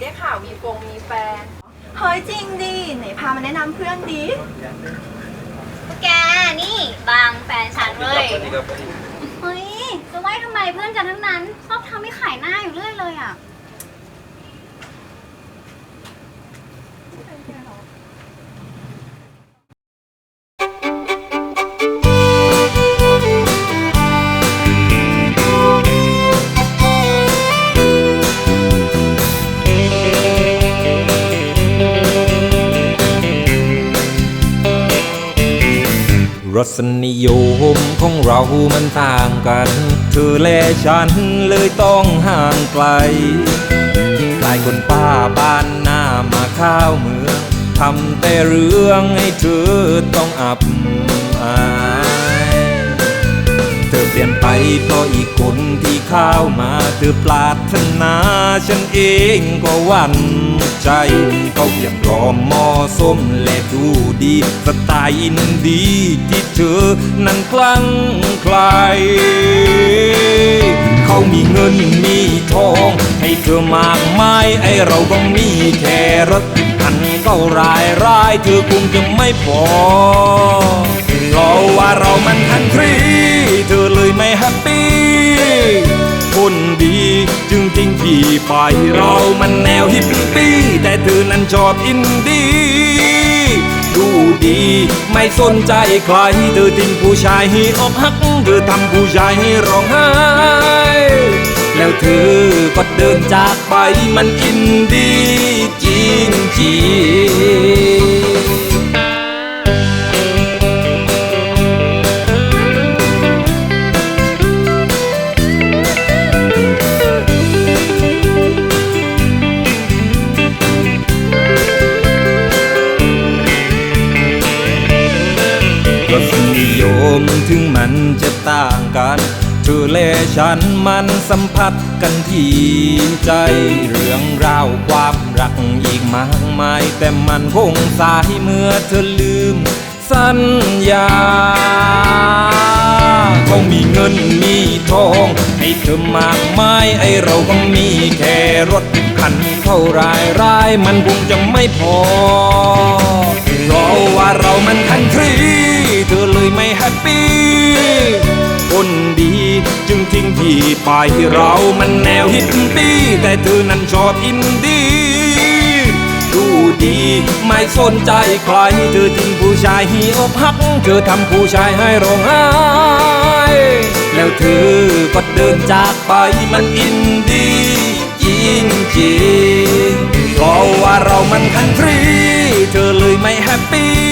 ได้ข่าวมีฟงมีแฟน เฮ้ยจริงดิไหนพามาแนะนำเพื่อนดิแกนี่บางแฟนฉันเว้ยเฮ้ยจะไว้ทำไมเพื่อนกันทั้งนั้น ชอบทำให้ขายหน้าอยู่เรื่อยเลยอะ รสนิยมของเรามันต่างกัน เธอและฉันเลยต้องห่างไกลกลายคนป้าบ้านหน้ามาข้าวเมืองทำแต่เรื่องให้เธอต้องอับอายเธอเปลี่ยนไปเพราะอีกคนที่เข้ามาเธอปรารถนา ฉันเองก็วันใจเขาเพียงรอมมอ ส้มและดูดี สไตล์อินดีที่เธอนั้นคลั่งไคลายเขามีเงินมีทอง ให้เธอมากมายไอเราก็มีแค่รถอันก็รายราย เธอคงจะไม่พอเพราะว่าเรามันทันทรีเธอเลยไม่แฮปปี้คนดีจึงทิ้งพี่ไปเรามันแนวฮิปปี้ แต่เธอนั้นชอบอินดี้ดูดีไม่สนใจใครเธอทิ้งผู้ชายให้อกหักเธอทำผู้ชายให้ร้องไห้ แล้วเธอก็เดินจากไปมันอินดีจริงจริง มถึงมันจะต่างกันเธอและฉันมันสัมผัสกันที่ใจ เรื่องราวความรักอีกมากมาย แต่มันคงสายเมื่อเธอลืมสัญญาเขามีเงินมีทองให้เธอมากมายไอเราก็มีแค่รถคันเท่ารายรายมันคงจะไม่พอเพราะว่าเรามันคันทรี ทิ้งพี่ไปเรามันแนวฮิปปี้แต่เธอนั้นชอบอินดี้ดูดีไม่สนใจใครเธอทิ้งผู้ชายห้อกหัก เธอทำผู้ชายให้ร้องไห้ แล้วเธอก็เดินจากไปมันอินดีจริงจริงเพราะว่าเรามันคันทรี เธอเลยไม่แฮปปี้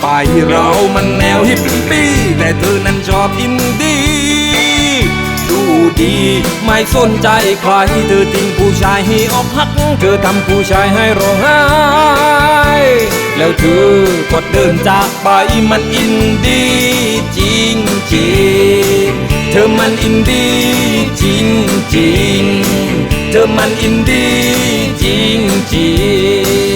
ไปเรามันแนวฮิปปี้แต่เธอนั้นชอบอินดี้ดูดี ไม่สนใจใคร เธอทิ้งผู้ชายให้อกหัก เธอทำผู้ชายให้ร้องไห้ แล้วเธอก็เดินจากไปมันอินดี้จริงจริงเธอมันอินดี้จริงจริงเธอมันอินดี้จริงจริง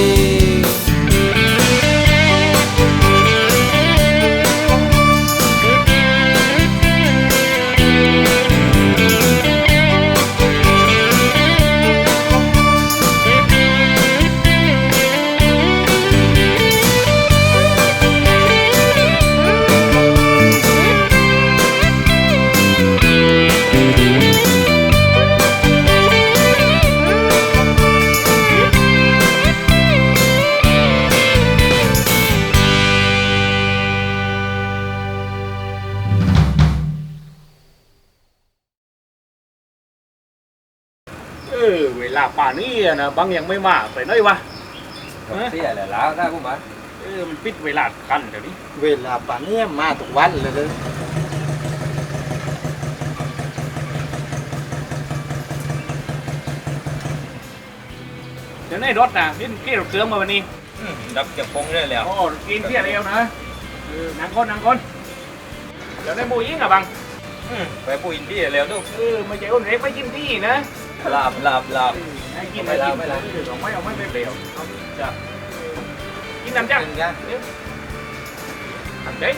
ออเวลาป่านนี้อะนะบางยังไม่มาไปไหนวะเสียแล้วแล้วถ้าผมมาเออมันปิดเวลากันเดี๋ยวนี้เวลาป่านนี้มาทุกวันเลยเลยเดี๋ยวในรถนะกินกี่รถเสือมาวันนี้ดับจะพงได้แล้วโอ้กินเที่ยวเดียวนะเออนั่งคนนั่งคนเดี๋ยวในหมูยิงอะบัง ไปปูอินดี้แล้วดูเออไม่ใช่คนเล็กไปกินที่นะ ลาบลาบลาบให้กินไม่ให้ลากินไม่ลาเออเอาไม่เอาไม่ไปเปลวเอาจ้ะกินน้ำจักเป็นกันทำเจ๊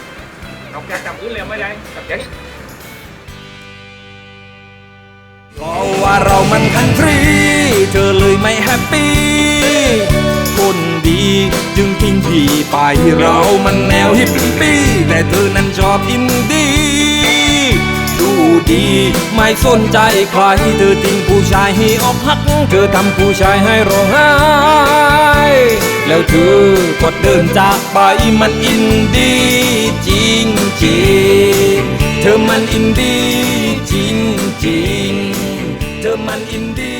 นอกจากจำอื่นแล้วไม่ได้ทำเจ๊เพราะว่าเรามันคันทรีเธอเลยไม่แฮปปี้คนดีจึงทิ้งพี่ไปเรามันแนวฮิปปี้แต่เธอนั้นชอบอินดี้ ดี ไม่สนใจใครเธอทิ้งผู้ชายให้อกหัก เธอทำผู้ชายให้ร้องไห้ แล้วเธอก็เดินจากไปมันอินดีจริงจริงเธอมันอินดีจริงจริงเธอมันอินดี